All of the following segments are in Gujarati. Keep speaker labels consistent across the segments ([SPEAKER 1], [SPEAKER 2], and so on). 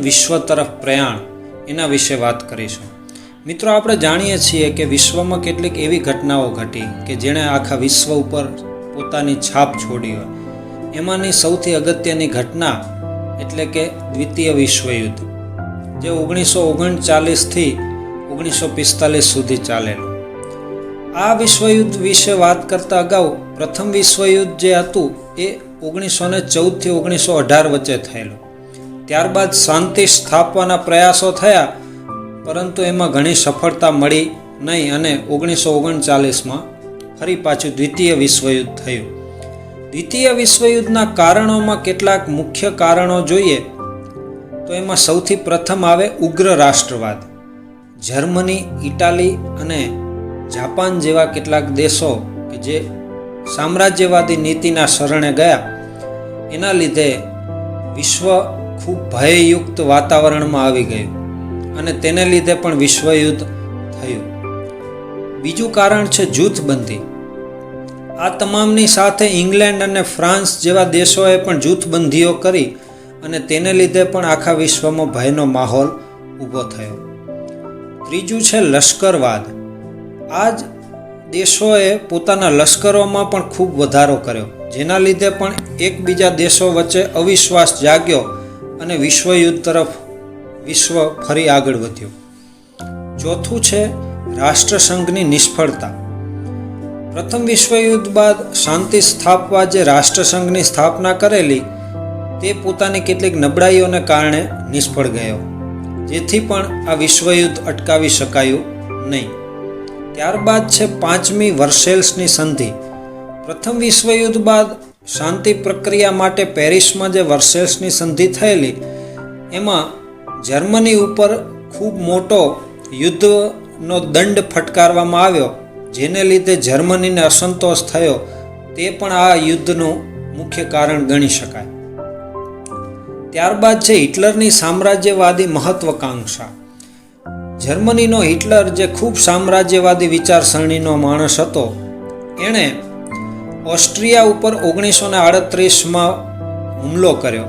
[SPEAKER 1] વિશ્વ તરફ પ્રયાણ એના વિશે વાત કરીશું. મિત્રો, આપણે જાણીએ છીએ કે વિશ્વમાં કેટલીક એવી ઘટનાઓ ઘટી કે જેણે આખા વિશ્વ ઉપર પોતાની છાપ છોડી હોય. એમાંની સૌથી અગત્યની ઘટના એટલે કે દ્વિતીય વિશ્વયુદ્ધ જે ઓગણીસો ઓગણચાલીસથી ઓગણીસો પિસ્તાલીસ સુધી ચાલેલું. આ વિશ્વયુદ્ધ વિશે વાત કરતા અગાઉ પ્રથમ વિશ્વયુદ્ધ જે હતું એ ઓગણીસો ને ચૌદથી ઓગણીસો અઢાર વચ્ચે થયેલું. ત્યારબાદ શાંતિ સ્થાપવાના પ્રયાસો થયા, પરંતુ એમાં ઘણી સફળતા મળી નહીં અને ઓગણીસો ઓગણચાલીસમાં ફરી પાછું દ્વિતીય વિશ્વયુદ્ધ થયું. દ્વિતીય વિશ્વયુદ્ધના કારણોમાં કેટલાક મુખ્ય કારણો જોઈએ, તો એમાં સૌથી પ્રથમ આવે ઉગ્ર રાષ્ટ્રવાદ. જર્મની, ઇટાલી અને જાપાન જેવા કેટલાક દેશો કે જે સામ્રાજ્યવાદી નીતિના શરણે ગયા, એના લીધે વિશ્વ ખૂબ ભયયુક્ત વાતાવરણમાં આવી ગયું અને તેને લીધે પણ વિશ્વયુદ્ધ થયું. બીજું કારણ છે જૂથબંધી. આ તમામની સાથે ઇંગ્લેન્ડ અને ફ્રાન્સ જેવા દેશોએ પણ જૂથબંધીઓ કરી અને તેને લીધે પણ આખા વિશ્વમાં ભયનો માહોલ ઊભો થયો. ત્રીજું છે લશ્કરવાદ. આ જ દેશોએ પોતાના લશ્કરોમાં પણ ખૂબ વધારો કર્યો, જેના લીધે પણ એકબીજા દેશો વચ્ચે અવિશ્વાસ જાગ્યો અને વિશ્વયુદ્ધ તરફ વિશ્વ ફરી આગળ વધ્યું. ચોથું છે રાષ્ટ્રસંઘની નિષ્ફળતા. પ્રથમ વિશ્વયુદ્ધ બાદ શાંતિ સ્થાપવા જે રાષ્ટ્રસંઘની સ્થાપના કરેલી, તે પોતાની કેટલીક નબળાઈઓને કારણે નિષ્ફળ ગયો, જેથી પણ આ વિશ્વયુદ્ધ અટકાવી શકાયું નહીં. ત્યારબાદ છે પાંચમી વર્સેલ્સની સંધિ. પ્રથમ વિશ્વયુદ્ધ બાદ શાંતિ પ્રક્રિયા માટે પેરિસમાં જે વર્સેલ્સની સંધિ થયેલી, એમાં જર્મની ઉપર ખૂબ મોટો યુદ્ધનો દંડ ફટકારવામાં આવ્યો, જેને લીધે જર્મનીને અસંતોષ થયો. તે પણ આ યુદ્ધનું મુખ્ય કારણ ગણી શકાય. ત્યારબાદ છે હિટલરની સામ્રાજ્યવાદી મહત્વકાંક્ષા. જર્મનીનો હિટલર જે ખૂબ સામ્રાજ્યવાદી વિચારસરણીનો માણસ હતો, એણે ઓસ્ટ્રિયા ઉપર ઓગણીસો ને આડત્રીસમાં હુમલો કર્યો.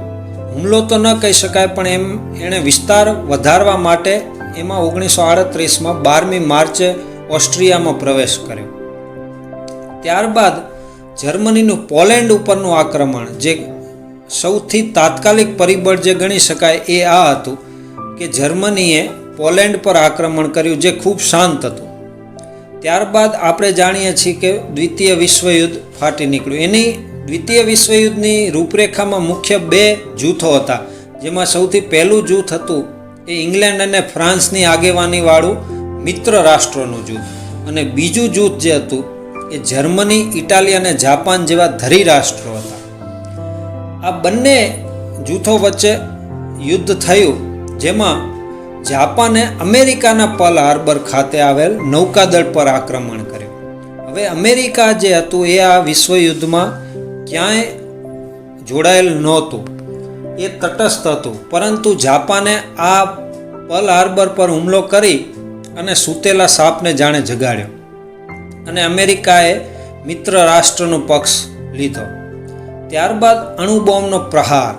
[SPEAKER 1] હુમલો તો ન કહી શકાય, પણ એમ, એણે વિસ્તાર વધારવા માટે એમાં ઓગણીસો આડત્રીસમાં બારમી માર્ચે ઓસ્ટ્રિયામાં પ્રવેશ કર્યો. ત્યારબાદ જર્મનીનું પોલેન્ડ ઉપરનું આક્રમણ, જે સૌથી તાત્કાલિક પરિબળ જે ગણી શકાય એ આ હતું કે જર્મનીએ પોલેન્ડ પર આક્રમણ કર્યું, જે ખૂબ શાંત હતું. ત્યારબાદ આપણે જાણીએ છીએ કે દ્વિતીય વિશ્વયુદ્ધ ફાટી નીકળ્યું. એની દ્વિતીય વિશ્વયુદ્ધની રૂપરેખામાં મુખ્ય બે જૂથો હતા. જેમાં સૌથી પહેલું જૂથ હતું એ ઇંગ્લેન્ડ અને ફ્રાન્સની આગેવાનીવાળું મિત્ર રાષ્ટ્રોનું જૂથ. અને બીજું જૂથ જે હતું એ જર્મની, ઇટાલી અને જાપાન જેવા ધરી રાષ્ટ્રો હતા. આ બંને જૂથો વચ્ચે યુદ્ધ થયું, જેમાં જાપાને અમેરિકાના પલ હાર્બર ખાતે આવેલ નૌકાદળ પર આક્રમણ કર્યું. હવે અમેરિકા જે હતું એ આ વિશ્વયુદ્ધમાં ક્યાંય જોડાયેલ નહોતું. એ તટસ્થ હતું. પરંતુ જાપાને આ પલ હાર્બર પર હુમલો કરી અને સૂતેલા સાપને જાણે જગાડ્યો. અને અમેરિકાએ મિત્ર રાષ્ટ્રનો પક્ષ લીધો. ત્યારબાદ અણુબોમ્બનો પ્રહાર,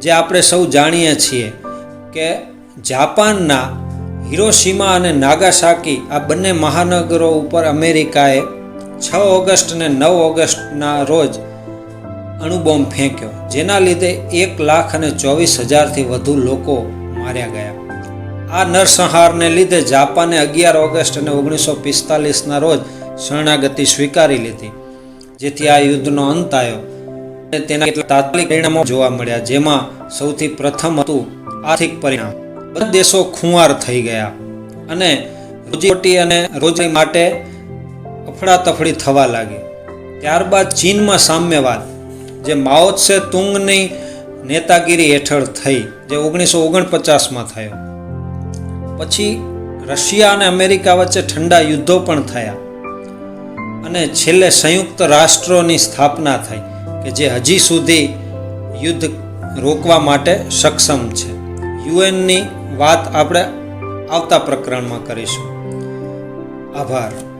[SPEAKER 1] જે આપણે સૌ જાણીએ છીએ કે જાપાનના હિરોશીમા અને નાગાસાકી આ બંને મહાનગરો ઉપર અમેરિકાએ છ ઓગસ્ટ અને નવ ઓગસ્ટના રોજ અણુબોમ્બ ફેંક્યો, જેના લીધે એક લાખ અને ચોવીસ હજારથી વધુ લોકો માર્યા ગયા. આ નરસંહારને લીધે જાપાને અગિયાર ઓગસ્ટ અને ઓગણીસો પિસ્તાલીસના રોજ શરણાગતિ સ્વીકારી લીધી, જેથી આ યુદ્ધનો અંત આવ્યો. અને તેના કેટલાક તાત્કાલિક પરિણામો જોવા મળ્યા, જેમાં સૌથી પ્રથમ હતું આર્થિક પરિણામ. બધા દેશો ખુંવાર થઈ ગયા. અને રોજીરોટી અને રોજગારી માટે અફડાતફડી થવા લાગી. ત્યારબાદ ચીનમાં સામ્યવાદ, જે માઓ ત્સે તુંગની નેતાગીરી હેઠળ થઈ, જે ઓગણીસો ઓગણપચાસમાં થયો. પછી રશિયા અને અમેરિકા વચ્ચે ઠંડા યુદ્ધો પણ થયા. અને છેલ્લે સંયુક્ત રાષ્ટ્રોની સ્થાપના થઈ, કે જે હજી સુધી યુદ્ધ રોકવા માટે સક્ષમ છે. યુએનની વાત આપણે આવતા પ્રકરણમાં કરીશું. આભાર.